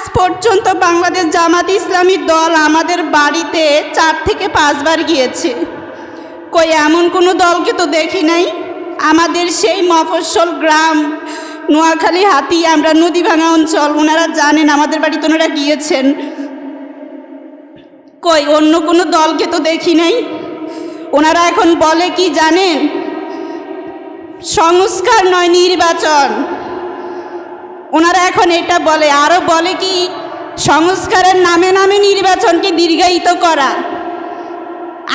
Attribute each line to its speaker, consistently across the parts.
Speaker 1: আজ পর্যন্ত বাংলাদেশ জামাত ইসলামী দল আমাদের বাড়িতে চার থেকে পাঁচবার গিয়েছে। কই, এমন কোনো দলকে তো দেখি নাই? আমাদের সেই মফস্বল গ্রাম, নোয়াখালী হাতি আমরা নদী ভাঙা অঞ্চল ওনারা জানেন, আমাদের বাড়িতে ওনারা গিয়েছেন। কই, অন্য কোনো দলকে তো দেখি নাই? ওনারা এখন বলে কি জানেন? সংস্কার নয়, নির্বাচন। ওনারা এখন এটা বলে আরও বলে কি, সংস্কারের নামে নামে নির্বাচনকে দীর্ঘায়িত করা।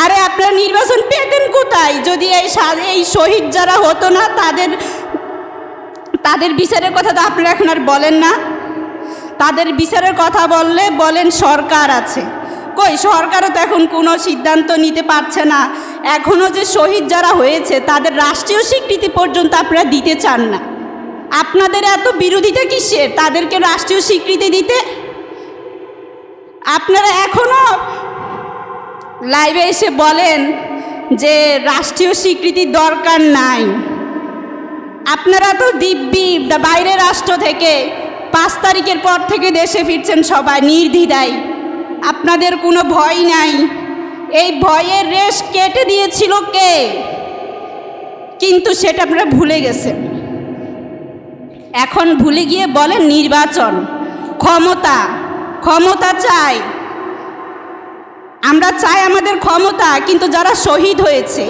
Speaker 1: আরে আপনারা নির্বাচন পেতেন কোথায়? যদি এই এই শহীদ যারা হতো না, তাদের তাদের বিচারের কথা তো আপনারা এখন আর বলেন না। তাদের বিচারের কথা বললে বলেন সরকার আছে। কই, সরকারও তো এখন কোনো সিদ্ধান্ত নিতে পারছে না। এখনও যে শহীদ যারা হয়েছে, তাদের রাষ্ট্রীয় স্বীকৃতি পর্যন্ত আপনারা দিতে চান না। আপনাদের এত বিরোধিতা কিসের? তাদেরকে রাষ্ট্রীয় স্বীকৃতি দিতে? আপনারা এখনও লাইভে এসে বলেন যে রাষ্ট্রীয় স্বীকৃতির দরকার নাই। আপনারা তো দিব্যি বাইরের রাষ্ট্র থেকে পাঁচ তারিখের পর থেকে দেশে ফিরছেন সবাই, নির্দ্বিধায়। আপনাদের কোনো ভয় নাই। এই ভয়ের রেশ কেটে দিয়েছিল কে? কিন্তু সেটা আপনারা ভুলে গেছেন। এখন ভুলে গিয়ে বলেন নির্বাচন। ক্ষমতা ক্ষমতা চাই। আমরা চাই আমাদের ক্ষমতা, কিন্তু যারা শহীদ হয়েছে,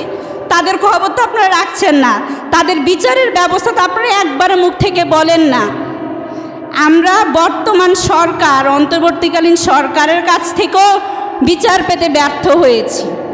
Speaker 1: তাদের খবর তো আপনারা রাখছেন না। তাদের বিচারের ব্যবস্থা তো আপনারা একবারে মুখ থেকে বলেন না। আমরা বর্তমান সরকার, অন্তর্বর্তীকালীন সরকারের কাছ থেকেও বিচার পেতে ব্যর্থ হয়েছি।